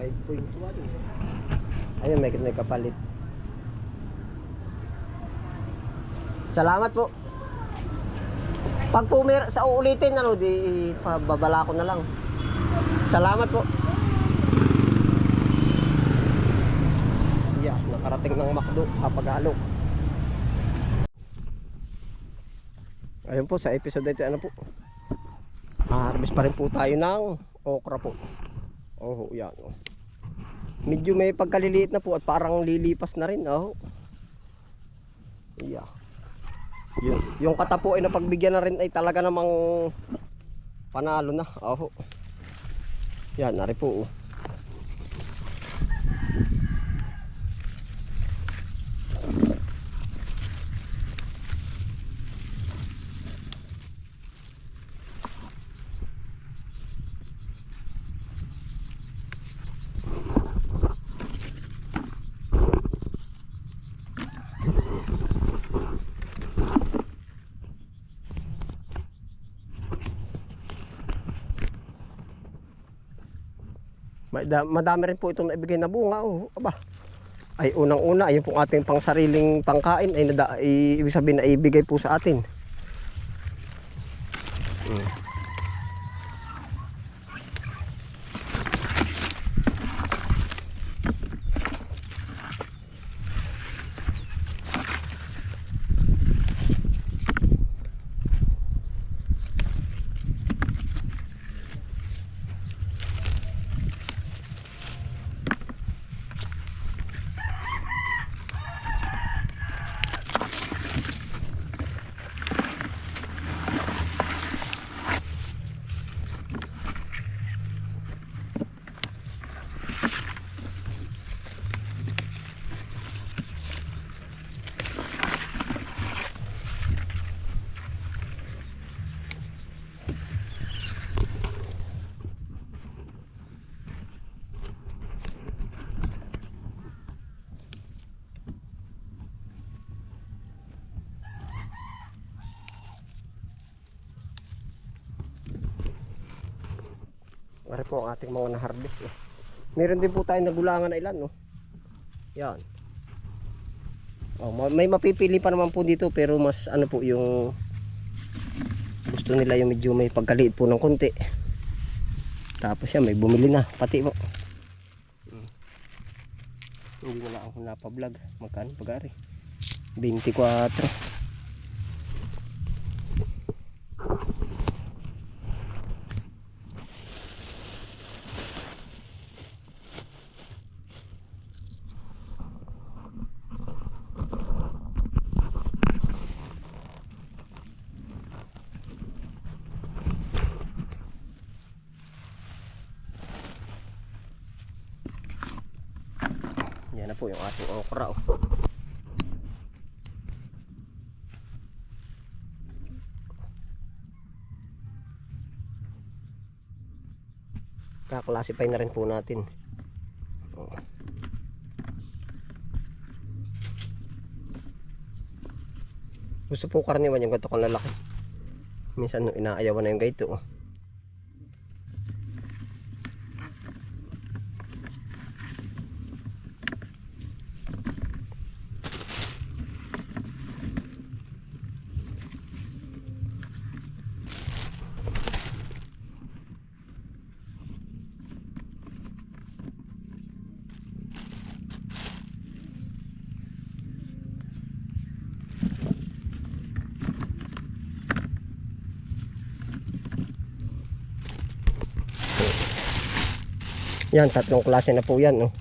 5.1. Ayun, may, may kapalit. Salamat po. Pag po mer sa uulitin, ano, di pababala ko na lang. Salamat po. Yeah, nakarating ng Macdo, Kapag-alok. Ayun po, sa episode ito, ano po. Harvest pa rin po tayo ng okra po. Oh, yan. Oh. Medyo may pagkaliliit na po at parang lilipas na rin. Oh. Yeah. Yun. Yung kata po ay napagbigyan na rin ay talaga namang panalo na. Oh. Yan, nari po. Oh. Madami rin po itong naibigay na bunga. Oh. Aba. Ay unang-una, ayun pong ating pang sariling pangkain ay, nada, ibig sabihin na ibigay po sa atin. Mm. Mari po ang ating mga na-harvest. Eh. Meron din po tayo nagulangan na ilan. No? Yan. Oh, ma- may mapipili pa naman po dito pero mas ano po yung gusto nila yung medyo may pagkaliit po ng konti. Tapos yan, may bumili na. Pati po. Hmm. Hindi na lang ako napablog. Magkano pag-ari? 24. Yan na po yung ating okra. Oh. Kaklasify na rin po natin. Oh. Gusto po karaniwan yung ganito kong lalaki. Minsan inaayawan na yung ganito. Oh. Yan, tatlong klase na po yan. No?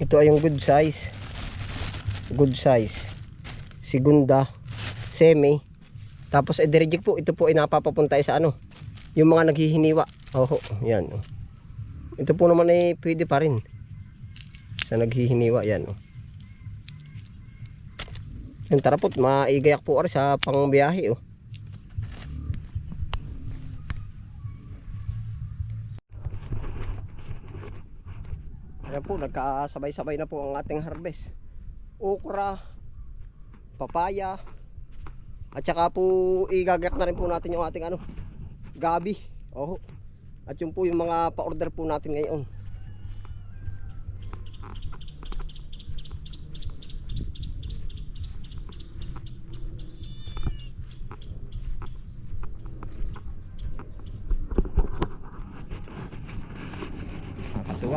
Ito ay yung good size. Good size. Segunda, semi. Tapos ay direct po, ito po ay napapapunta sa ano. Yung mga naghihiniwa. Oho, yan. Oh. Ito po naman ay pwede pa rin. Sa naghihiniwa, yan. Oh. Yung tarapot, maigayak po ari sa pangbiyahe. Oh. Ayan po, nagkasabay-sabay na po ang ating harvest. Okra, papaya, at saka po igagayak na rin po natin yung ating ano, gabi. Oh. At yun po yung mga pa-order po natin ngayon.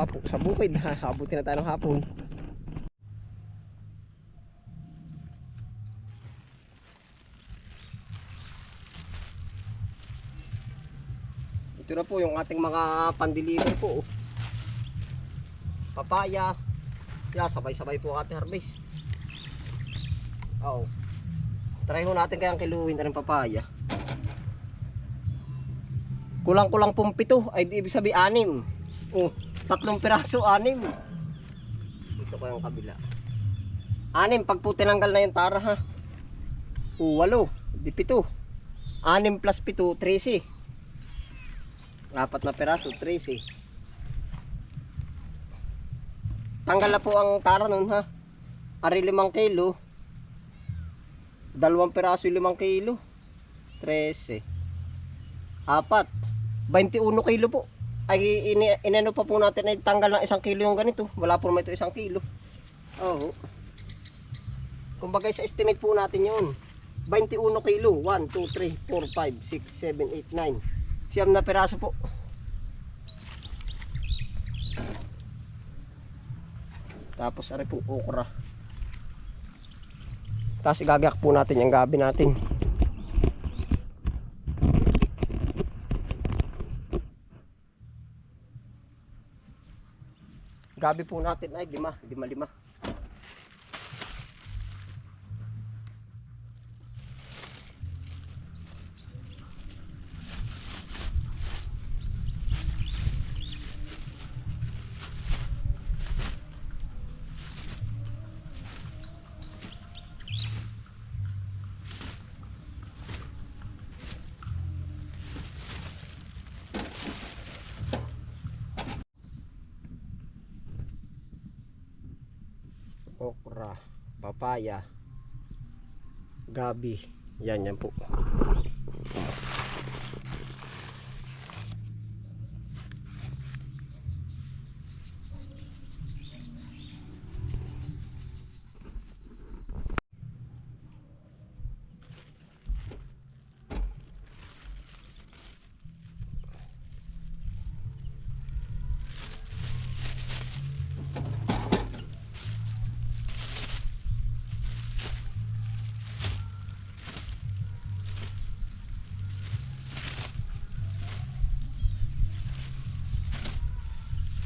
Po sa bukid. Habutin na tayo ng hapon. Ito na po yung ating mga pandiliver po. Papaya. Yeah, sabay-sabay po ating harvest. Oo. Try ho natin kayang kiluhin na rin papaya. Kulang-kulang pong pito. Ay ibig sabihin anim. Oh, tatlong piraso, anim. Ito ko yung kabila. Anim, pag po tinanggal na yung tara ha. O, walo. Di pito. Anim plus pito, 13. Apat na piraso, 13. Tanggal na po ang tara nun ha. Ari limang kilo. Dalawang piraso limang kilo. 13. Apat. 21 kilo po. Ay ini, inano pa po natin ay tanggal ng isang kilo yung ganito. Wala po naman ito isang kilo. Oo. Kumbaga sa estimate po natin yun. 21 kilo. 1, 2, 3, 4, 5, 6, 7, 8, 9. Siyam na piraso po. Tapos ari po okra. Tapos igagayak po natin yung gabi natin. Gabi po natin ay lima, lima, lima. Okra, papaya, gabi. Yan, yan po.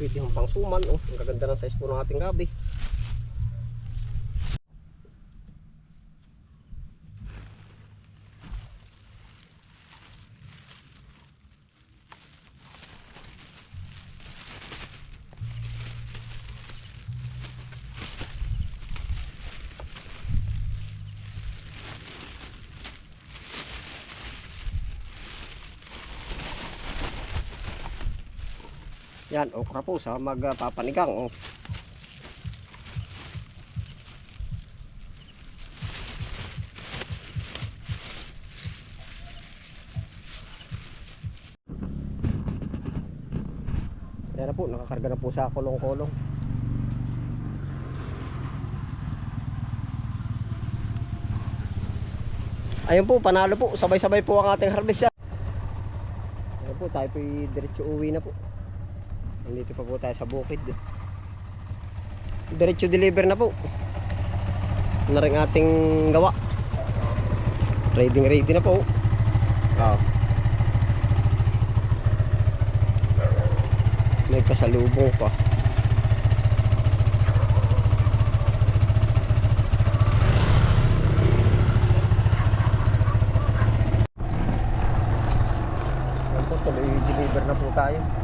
Pwede yung pang suman, oh. Ang gaganda ng size po ng ating gabi. Yan, okra po sa magpapanigang. Oh. Yan na po, nakakarga na po sa kulong-kulong. Ayun po, panalo po. Sabay-sabay po ang ating harvest yan. Ayun po, tayo po diretso uwi na po. Nandito pa po tayo sa bukid. Diretso deliver na po. Na rin ating gawa. Ready ready na po. Oh. May pasalubong pa. Yan po, deliver na po tayo.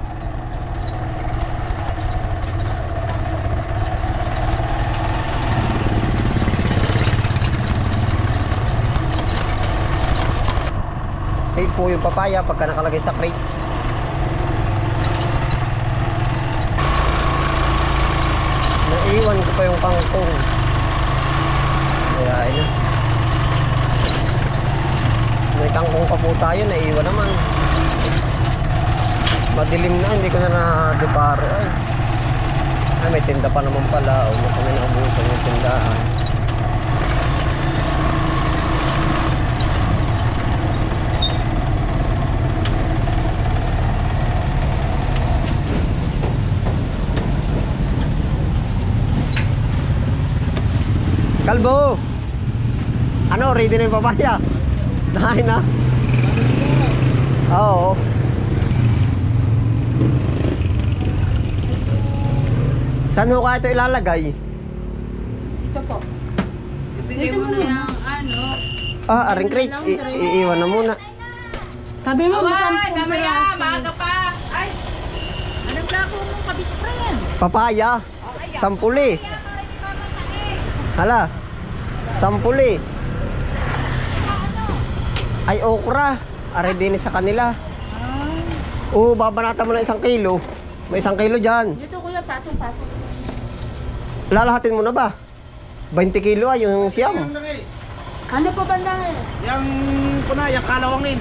Po yung papaya pagka nakalagay sa crates. Naiwan ko pa yung kangkong. Kaya ayun. May kangkong pa po tayo, naiwan naman. Madilim na, hindi ko na na-deparo. Ay. Ay, may tinda pa naman pala. O, kami nakabusan yung ready na yung papaya? Nakain na? Oo. Saan ho kaya ito ilalagay? Ito po. Ibigay mo na yung ano. Ah, aring crates. I- iiwan na muna. Sabi mo, Away, masampung mamaya, maaga pa. Ay, anong plako mong kabis pa yan? Papaya. Sampuli. Hala. Sampuli. Ay, okra. Are din sa kanila. Ah. Oo, babanata mo na isang kilo. May isang kilo dyan. Dito kuya, patong-patong. Lalahatin mo na ba? 20 kilo ay yung siyam. Ano pa ba na eh? Yang kuna, yang kalawangin.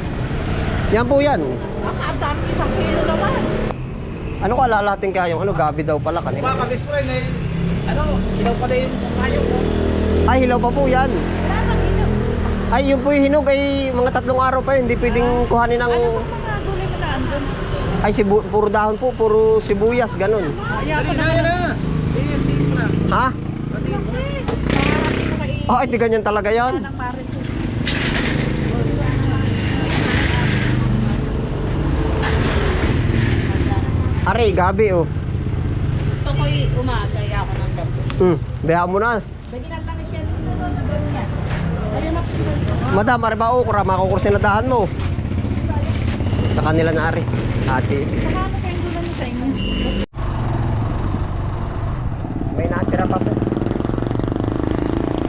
Yan po yan. Baka ang dami isang kilo naman. Ano ka lalahatin kaya yung ano, gabi daw pala kanila. Mga kabis friend, eh, ano, ilaw pa na yung kayo. Ay, hilaw pa po yan. Ay, yun po yung hinog ay mga tatlong araw pa yun. Hindi pwedeng kuhanin ng... Ano ba mga gulay na andun? Ay, sibu, puro dahon po, puro sibuyas, ganun. Kaya ako Dali na. Eh, na. Ha? Na. Ah, hindi ganyan talaga yan. Aray, gabi oh. Gusto ko umagay ako ng gabi. Hmm, beha mo na. Na lang siya doon niya. Ayun na po. Madam, ari ba okra? Makukursin na dahan mo. Sa kanila na ari. Ate. Saka ano kayong gulay mo sa inyo? May natira pa po.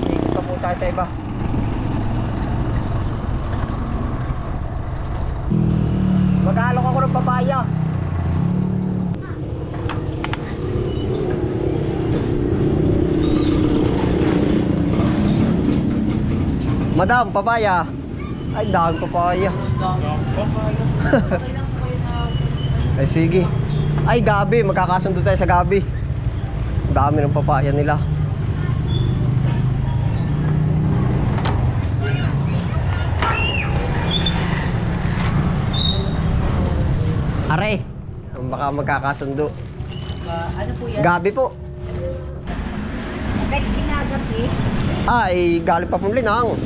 Dito pa po tayo sa iba. Mag-aalok ako ng papaya. Madam, papaya. Ay, dami papaya. Ay, sige. Ay, gabi. Magkakasundo tayo sa gabi. Ang Dami ng papaya nila. Are, baka magkakasundo. ano po yan? Gabi po. Kahit pinagabi. Ay, galing pa pong linang.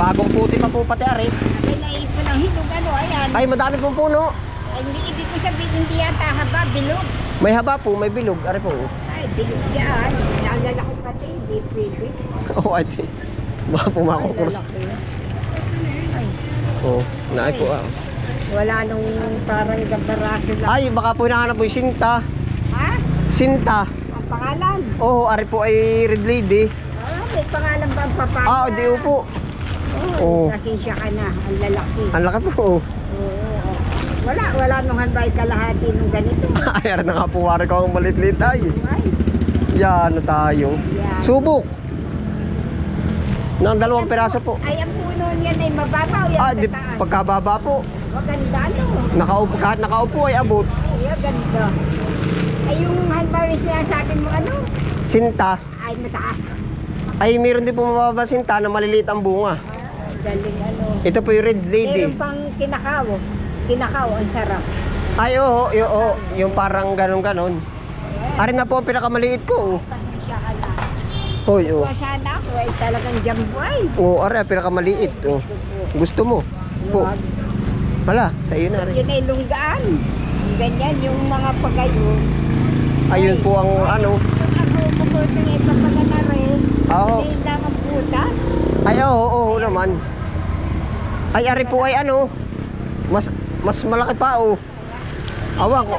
Bagong puti pa po pati are. Ay, naipon ang hitog ano, ayan. Ay, madami pong puno. Ay, hindi ibig ko sabihin hindi yata haba, bilog. May haba po, may bilog. Are po. Ay, bilog yan. Naalala ko pati, hindi pwede. Oo, oh, ate. Baka po makukurs. Ay, Oo, naay po ah. wala nung parang gabaraso lang. Ay, baka po hinahanap po yung sinta. Ha? Sinta. Ang pangalan? Oo, are po ay red lady. Ah, may pangalan ba ang papaya? Ah, di po. Oo. Pasensya ka na, ang lalaki. Ang laki po. Oo. Wala, wala nung hanbay kalahati nung ganito. Ay, are na nga po, wari ko ang malit-lit ay. Ay, Yan na tayo. yan. Subok. Nang dalawang piraso po. Ay, ang puno niyan ay mababaw yan Ah, sa di, taas. pagkababa po. Maganda no. Nakaupo, kahit nakaupo ay abot. Ay, ang ganda. Ay, yung hanbay sinasabi mo ano? Sinta. Ay, mataas. Ay, meron din po mababa sinta na maliliit ang bunga. Ah, galing ano. Ito po yung red lady. Meron pang kinakaw. Kinakaw, ang sarap. Ay, oo, oo, oo, yung parang ganon-ganon. Ayan. Arin na po ang pinakamaliit ko. oh. Pasensya ka na. Hoy, oh. Kuha sana ako ay talagang jambuay. Oo, oh, arin, pinakamaliit. Oh. Gusto mo? Po. Wag. Hala, sa iyo na rin. Yun ay lunggaan. Ganyan yung mga pagayon. Ayun po ang ano. Ako puputong ipapaga na rin. Oo. Hindi lang ang putas. Ay, oo, oo, oo naman. Ay, ari po ay ano. Mas mas malaki pa, oh. Awang ko.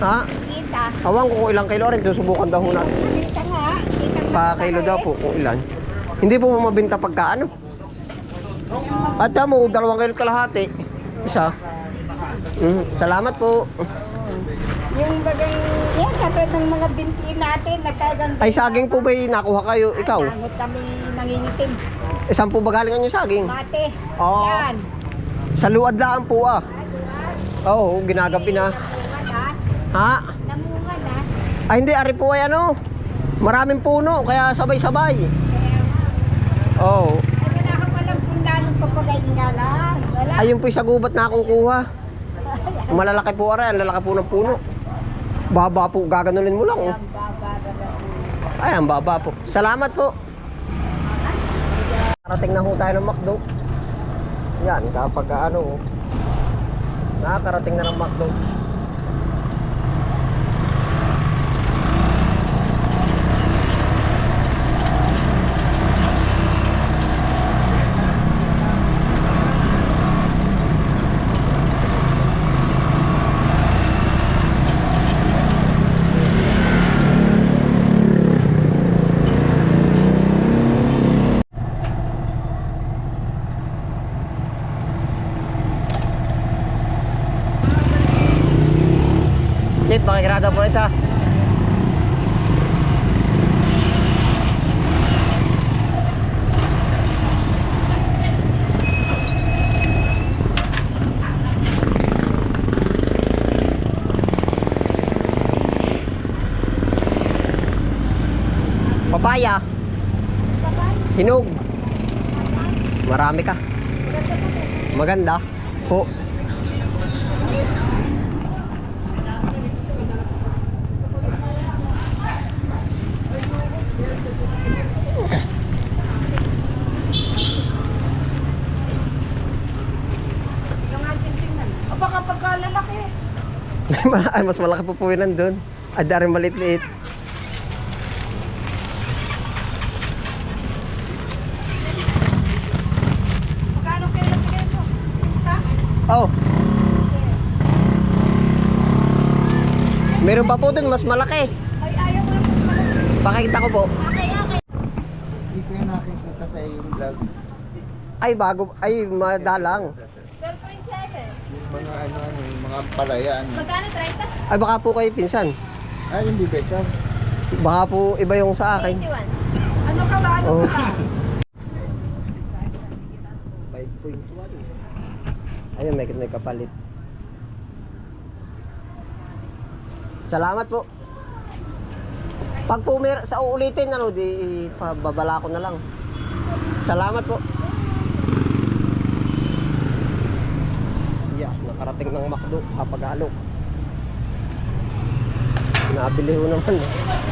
Ha? Kita. Awang ko kung ilang kilo rin. Susubukan daw natin. Kita nga. Pa kilo daw po kung ilan. Hindi po mabinta pagka ano. At mo, dalawang kilo kalahati. Isa. Mm, salamat po. Yung bagang, yan, katulad ng mga binti natin, nagkaganda. Ay, saging po ba'y nakuha kayo? Ikaw? Ay, kami nangingitim. Eh, saan po ba galing ang yung saging? Mate. Oo. Yan. Sa luad laan po ah. Oo, ginagabi na. Namunga na. Ha? Namunga na. Ay, hindi. Ari po ay ano. Maraming puno, kaya sabay-sabay. Oo. Ay, wala kang alam kung lalong papagayin nga lang. Wala. Ayun po sa gubat na akong kuha. Malalaki po ari, ang lalaki po ng puno. Baba po, gaganunin mo lang. Oh. Lang. Ay, ang baba po. Salamat po. Nakarating na ho tayo ng McDo. Yan, kapag ano, nakakarating na ng McDo. Jeep, makikirada po isa. Papaya. Hinog. Marami ka. Maganda. Po. Ay, mas malaki po po yun nandun. Ay, dari maliit-liit. Magkano kayo bigay mo? Ha? Oh. Meron pa po dun, mas malaki. Ay, ayaw ko. Pakita ko po. Okay, okay. Hindi ko yan nakikita sa iyong vlog. Ay, bago. Ay, madalang. 12.7. Yung mga ano, yung mga palayan. Magkano 30? Ay, baka po kayo pinsan. Ay, hindi better. Baka po iba yung sa akin. 21. Ano ka ba? Ano Oh. ka? 5.1. Ayun, may, may kapalit. Salamat po. Pag po mer sa uulitin, ano, di pababala ko na lang. Salamat po. Yeah, nakarating ng McDo, kapag-alo. Nabili ko naman. eh.